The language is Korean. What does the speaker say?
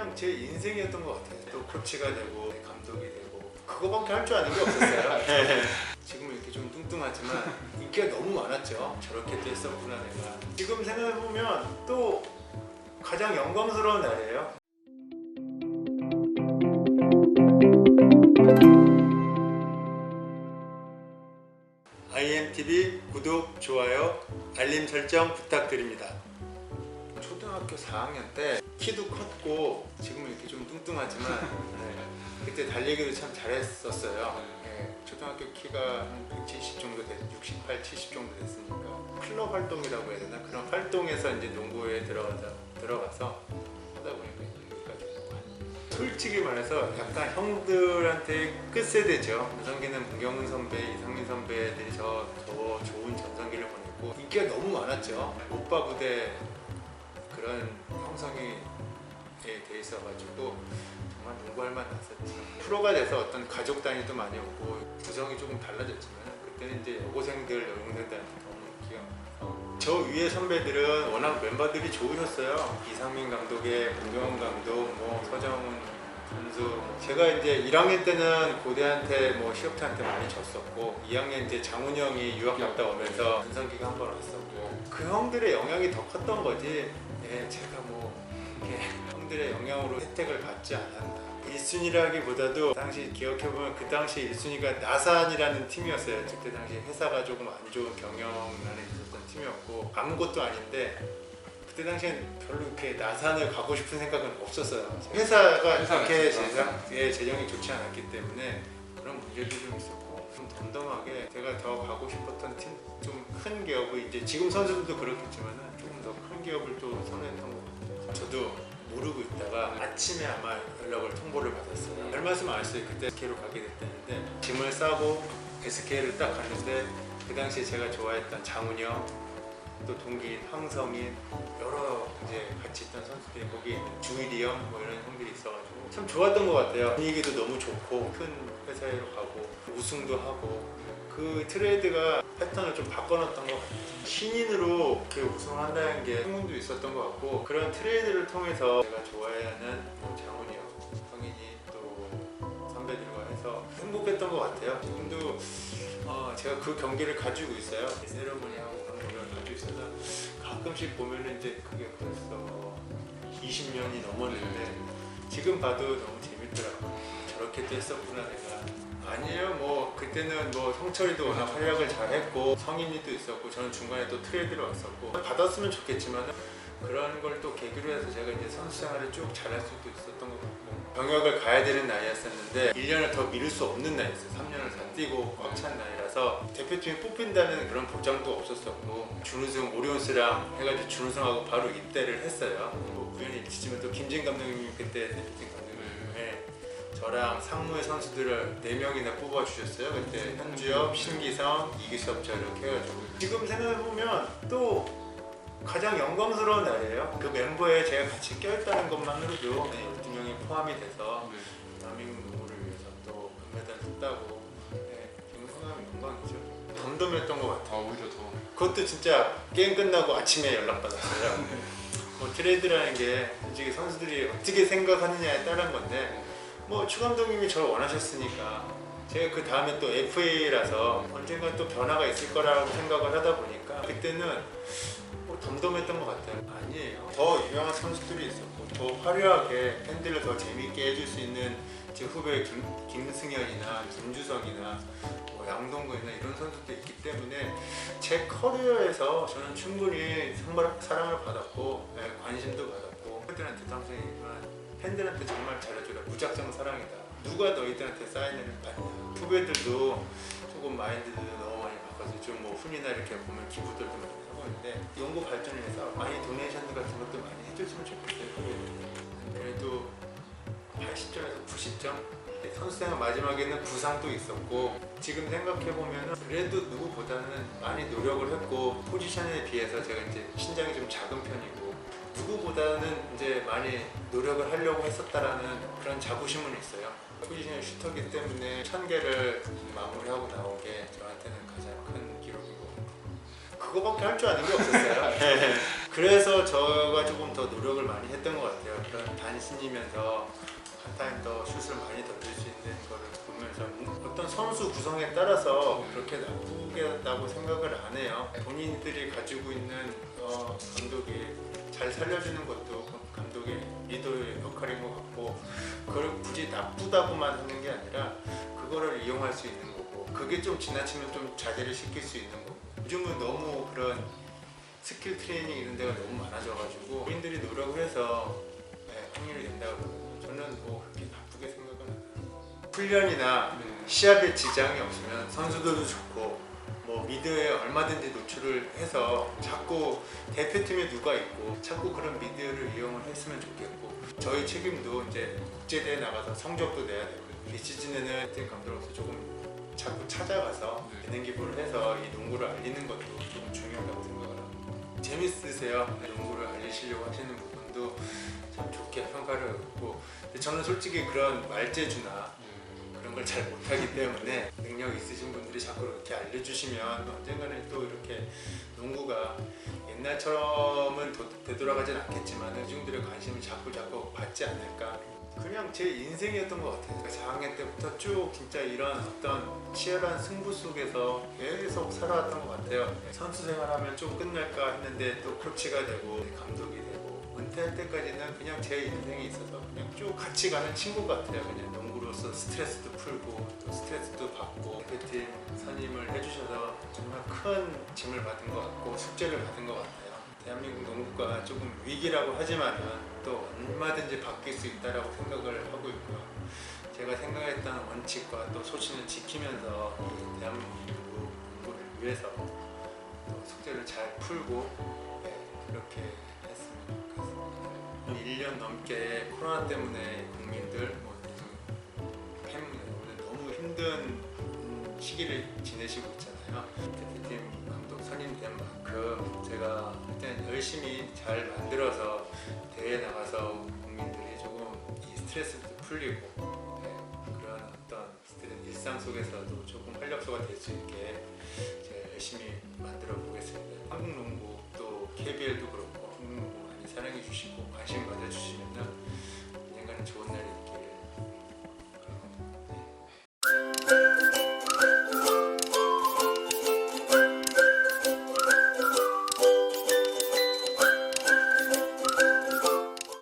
그냥 제 인생이었던 것 같아요. 또 코치가 되고 감독이 되고 그거밖에 할 줄 아는 게 없었어요. 지금 이렇게 좀 뚱뚱하지만 인기가 너무 많았죠. 저렇게 됐었구나 내가. 지금 생각해 보면 또 가장 영광스러운 날이에요. IMTV 구독, 좋아요, 알림 설정 부탁드립니다. 초등학교 4학년 때 키도 컸고 지금은 이렇게 좀 뚱뚱하지만 네, 그때 달리기도 참 잘했었어요. 네, 초등학교 키가 한 170 정도 됐, 68, 70 정도 됐으니까 클럽 활동이라고 해야 되나 그런 활동에서 이제 농구에 들어가서 들어가서 하다 보니까 여기까지 솔직히 말해서 약간 형들한테 끝세대죠. 전성기는 문경은 선배, 이상민 선배들이 저, 저 좋은 전성기를 보냈고 인기가 너무 많았죠. 오빠 부대 그런 형성이 돼 있어 가지고 정말 농구할 만 났었지. 프로가 돼서 어떤 가족 단위도 많이 오고 구성이 조금 달라졌지만 그때는 이제 여고생들, 여중생들한테 너무 많아서 저 위에 선배들은 워낙 멤버들이 좋으셨어요. 이상민 감독의 문경원 감독, 뭐 서정훈 뭐 제가 이제 1학년 때는 고대한테 뭐 시업태한테 많이 졌었고 2학년 이제 장훈 형이 유학 갔다 오면서 전성기가 한 번 왔었고 그 형들의 영향이 더 컸던 거지. 예, 제가 뭐 이렇게 형들의 영향으로 혜택을 받지 않았다. 1순위라기보다도 당시 기억해보면 그 당시 1순위가 나산이라는 팀이었어요. 그때 당시 회사가 조금 안 좋은 경영난에 있었던 팀이었고 아무것도 아닌데 그때 당시엔 별로 이렇게 나산을 가고 싶은 생각은 없었어요. 회사가 있어서. 재정, 예, 재정이 좋지 않았기 때문에 그런 문제도 좀 있었고 좀 덤덤하게 제가 더 가고 싶었던 팀 좀 큰 기업을 이제 지금 선수들도 그렇겠지만은 조금 더 큰 기업을 또 선호했던 것 같아요. 저도 모르고 있다가 아침에 아마 연락을 통보를 받았어요. 별 말씀 안 했어요. 그때 SK로 가게 됐다는데 짐을 싸고 SK를 딱 갔는데 그 당시에 제가 좋아했던 장훈이 형, 또 동기인 황성인 여러 이제 같이 있던 선수들이 거기 있는 주일이 형 뭐 이런 형들이 있어가지고 참 좋았던 것 같아요. 분위기도 너무 좋고 큰 회사로 가고 우승도 하고 그 트레이드가 패턴을 좀 바꿔놨던 것 같아요. 신인으로 그 우승한다는 게 흥분도 있었던 것 같고 그런 트레이드를 통해서 제가 좋아하는 뭐 장훈이 형, 성인이 또 선배들과 해서 행복했던 것 같아요. 지금도 어, 제가 그 경기를 가지고 있어요. 세레모니하고 가끔씩 보면은 이제 그게 벌써 20년이 넘었는데 지금 봐도 너무 재밌더라고요. 저렇게도 했었구나 내가. 아니에요. 뭐 그때는 뭐 성철이도 워낙 활약을 잘했고 성인이도 있었고 저는 중간에 또 트레이드를 왔었고 받았으면 좋겠지만 그런 걸 또 계기로 해서 제가 이제 선수 생활을 쭉 잘할 수도 있었던 것 같고 병역을 가야 되는 나이였었는데 1년을 더 미룰 수 없는 나이였어요. 3년을 다 뛰고 꽉 찬 나이라서 대표팀에 뽑힌다는 그런 보장도 없었었고 준우승 오리온스랑 해가지고 준우승하고 바로 입대를 했어요. 뭐 우연히 일치지만 또 김진 감독님이 그때 대표팀 감독님에 저랑 상무의 선수들을 4명이나 뽑아주셨어요. 그때 현주엽, 신기성, 이기섭 저 이렇게 해가지고 지금 생각해보면 또 가장 영광스러운 날이에요. 그 멤버에 제가 같이 껴있다는 것만으로도 네, 12명이 포함이 돼서 대한민국 농구를 위해서 또 금메달을 땄다고 네, 지금 생각하면 영광이죠. 덤덤했던 것 같아요. 아 오히려 더 그것도 진짜 게임 끝나고 아침에 연락받았어요. 뭐 트레이드라는 게 솔직히 선수들이 어떻게 생각하느냐에 따른 건데 뭐 추 감독님이 저를 원하셨으니까 제가 그 다음에 또 FA라서 언젠가 또 변화가 있을 거라고 생각을 하다 보니까 그때는 뭐 덤덤했던 것 같아요. 아니에요. 더 유명한 선수들이 있었고 더 화려하게 팬들을 더 재밌게 해줄 수 있는 제 후배 김, 김승현이나 김주성이나 뭐 양동근이나 이런 선수도 있기 때문에 제 커리어에서 저는 충분히 사랑을 받았고 예, 관심도 받았고 팬들한테 당선이지만 팬들한테 정말 잘해줘라 무작정 사랑이다 누가 너희들한테 사인을 받냐 후배들도 조금 마인드도 너무 많이 바꿔서 좀뭐 훈이나 이렇게 보면 기부들도 많이 하고 있는데 연구 발전을 해서 많이 도네이션 같은 것도 많이 해줬으면 좋겠어요. 그래도 80점에서 90점 선수생활 마지막에는 부상도 있었고 지금 생각해 보면은 그래도 누구보다는 많이 노력을 했고 포지션에 비해서 제가 이제 신장이 좀 작은 편이고 누구보다는 이제 많이 노력을 하려고 했었다라는 그런 자부심은 있어요. 포지션이 슈터기 때문에 천 개를 마무리하고 나온 게 저한테는 가장 큰 기록이고 그거밖에 할 줄 아는 게 없었어요. 네. 그래서 저가 조금 더 노력을 많이 했던 것 같아요. 그런 단신이면서 한 타임 더 슛을 많이 던질 수 있는 거를 보면서 어떤 선수 구성에 따라서 그렇게 나쁘겠다고 생각을 안 해요. 본인들이 가지고 있는 어, 감독이 잘 살려주는 것도 감독의 리더의 역할인 것 같고 그걸 굳이 나쁘다고만 하는 게 아니라 그거를 이용할 수 있는 거고 그게 좀 지나치면 좀 자제를 시킬 수 있는 거고 요즘은 너무 그런 스킬 트레이닝 이런 데가 너무 많아져가지고 본인들이 노력을 해서 네, 확률이 된다고 그러면 저는 뭐 그렇게 나쁘게 생각은 안 해요. 훈련이나 시합에 지장이 없으면 선수들도 좋고 뭐 미드에 얼마든지 노출을 해서 자꾸 대표팀에 누가 있고 자꾸 그런 미디어를 이용을 했으면 좋겠고 저희 책임도 이제 국제대회 나가서 성적도 내야 되고 이 시즌에는 팀 감독으로서 조금 자꾸 찾아가서 예능 기부를 해서 이 농구를 알리는 것도 좀 중요하다고 생각을 합니다. 재밌으세요? 농구를 알리시려고 하시는 부분도 참 좋게 평가를 근데 저는 솔직히 그런 말재주나 그런 걸 잘 못하기 때문에 능력 있으신 분들이 자꾸 이렇게 알려주시면 언젠가는 또 이렇게 농구가 옛날처럼은 도- 되돌아가진 않겠지만 이중들의 관심을 자꾸 자꾸 받지 않을까. 그냥 제 인생이었던 것 같아요. 4학년 때부터 쭉 진짜 이런 어떤 치열한 승부 속에서 계속 살아왔던 것 같아요. 선수 생활하면 좀 끝날까 했는데 또 코치가 되고 감독이 되고 은퇴할 때까지는 그냥 제 인생에 있어서 그냥 쭉 같이 가는 친구 같아요. 그냥 농구로서 스트레스도 풀고 또 스트레스도 받고 대표팀 선임을 해주셔서 정말 큰 짐을 받은 것 같고 숙제를 받은 것 같아요 대한민국 농구가 조금 위기라고 하지만은 또 얼마든지 바뀔 수 있다라고 생각을 하고 있고요 제가 생각했던 원칙과 또 소신을 지키면서 이 대한민국 농구를 위해서 또 숙제를 잘 풀고 네, 그렇게 했으면 좋겠습니다. 1년 넘게 코로나 때문에 국민들 힘든 음, 시기를 지내시고 있잖아요. 대표팀 감독 선임된 만큼 제가 일단 열심히 잘 만들어서 대회 나가서 국민들이 조금 이 스트레스도 풀리고 네, 그런 어떤 일상 속에서도 조금 활력소가 될 수 있게 제가 열심히 만들어 보겠습니다. 한국 농구 또 KBL도 그렇고 한국 농구 많이 사랑해 주시고 관심 좋은 날이